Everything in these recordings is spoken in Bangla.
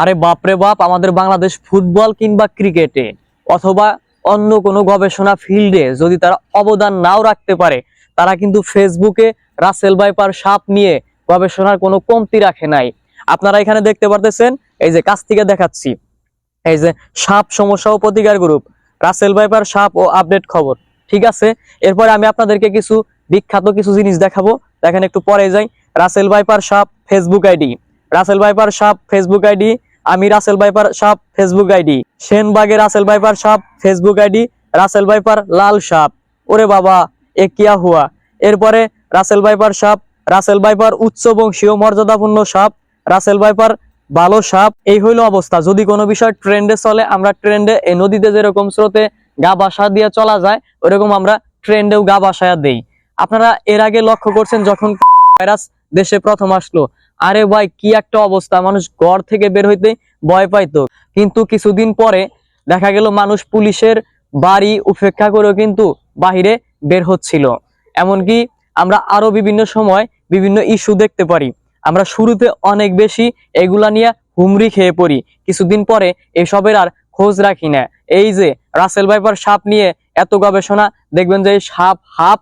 আরে বাপরে বাপ, আমাদের বাংলাদেশ ফুটবল কিংবা ক্রিকেটে অথবা অন্য কোনো গবেষণা ফিল্ডে যদি তারা অবদান নাও রাখতে পারে, তারা কিন্তু ফেসবুকে রাসেল ভাইপার সাপ নিয়ে গবেষণার কোনো কমতি রাখে নাই। আপনারা এখানে দেখতে পারতেছেন, এই যে কাছ থেকে দেখাচ্ছি। এই যে সাপ সমস্যা ও প্রতিকার গ্রুপ, রাসেল ভাইপার সাপ ও আপডেট খবর, ঠিক আছে? এরপরে আমি আপনাদেরকে কিছু বিখ্যাত কিছু জিনিস দেখাবো। দেখেন একটু পরে যাই। রাসেল ভাইপার সাপ ফেসবুক আইডি। রাসেল ভাইপার সাপ ফেসবুক আইডি আমি রাসেল ভাইপার সাপ ফেসবুক আইডি। সেনবাগে রাসেল ভাইপার সাপ ফেসবুক আইডি, রাসেল ভাইপার লাল সাপ। ওরে বাবা, এ কিয়া হুয়া। এরপরে রাসেল ভাইপার সাপ, রাসেল ভাইপার উচ্চ বংশীয় মর্যাদাপূর্ণ সাপ, রাসেল ভাইপার ভালো সাপ। এই হইল অবস্থা। যদি কোনো বিষয় ট্রেন্ডে চলে, আমরা ট্রেন্ডে এই নদীতে যেরকম স্রোতে গা বাসা দিয়ে চলা যায়, ওরকম আমরা ট্রেন্ডেও গা বাসায়া দেই। আপনারা এর আগে লক্ষ্য করছেন যখন ভাইরাস দেশে প্রথম আসলো। আরে ভাই, কি একটা অবস্থা। মানুষ ঘর থেকে বের হইতে ভয় পাইতো। কিন্তু কিছুদিন পরে দেখা গেল মানুষ পুলিশের বাড়ি উপেক্ষা করেও কিন্তু বাহিরে বের হচ্ছিল। এমনকি আমরা আরও বিভিন্ন সময় বিভিন্ন ইস্যু দেখতে পারি। আমরা শুরুতে অনেক বেশি এগুলা নিয়ে হুমড়ি খেয়ে পড়ি। কিছুদিন পরে এসবের আর খোঁজ রাখি না। এই যে রাসেল ভাইপার সাপ নিয়ে এত গবেষণা, দেখবেন যে সাপ হাপ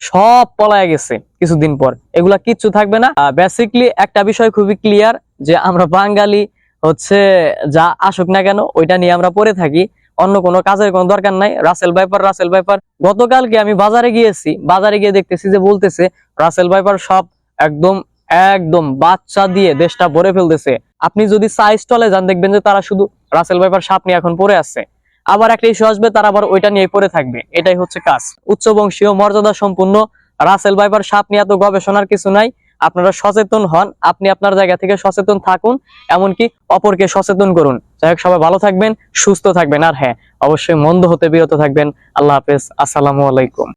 সব পলায় গেছে কিছুদিন পর। এগুলা কিচ্ছু থাকবে না। বেসিকলি একটা বিষয় খুবই ক্লিয়ার যে আমরা বাঙালি হচ্ছে যা আসুক না কেন, ওইটা নিয়ে আমরা পড়ে থাকি। অন্য কোনো কাজের কোনো দরকার নাই। রাসেল ভাইপার রাসেল ভাইপার গতকালকে আমি বাজারে গিয়েছি, বাজারে গিয়ে দেখতেছি যে বলতেছে রাসেল ভাইপার সব একদম একদম বাচ্চা দিয়ে দেশটা ভরে ফেলতেছে। আপনি যদি সাইজ স্টলে যান, দেখবেন যে তারা শুধু রাসেল ভাইপার সাপ নিয়ে এখন পরে আছে। আবার একটা ইস্যু আসবে, তারা আবার ওইটা নিয়ে পড়ে থাকবে। এটাই হচ্ছে কাজ। উচ্চ বংশীয় মর্যাদা সম্পূর্ণ। রাসেল ভাইবার সাপ নিয়ে এত গবেষণার কিছু নাই। আপনারা সচেতন হন, আপনি আপনার জায়গা থেকে সচেতন থাকুন, এমনকি অপরকে সচেতন করুন। যাই হোক, সবাই ভালো থাকবেন, সুস্থ থাকবেন। আর হ্যাঁ অবশ্যই মন্দ হতে বিরত থাকবেন। আল্লাহ হাফেজ, আসসালামু আলাইকুম।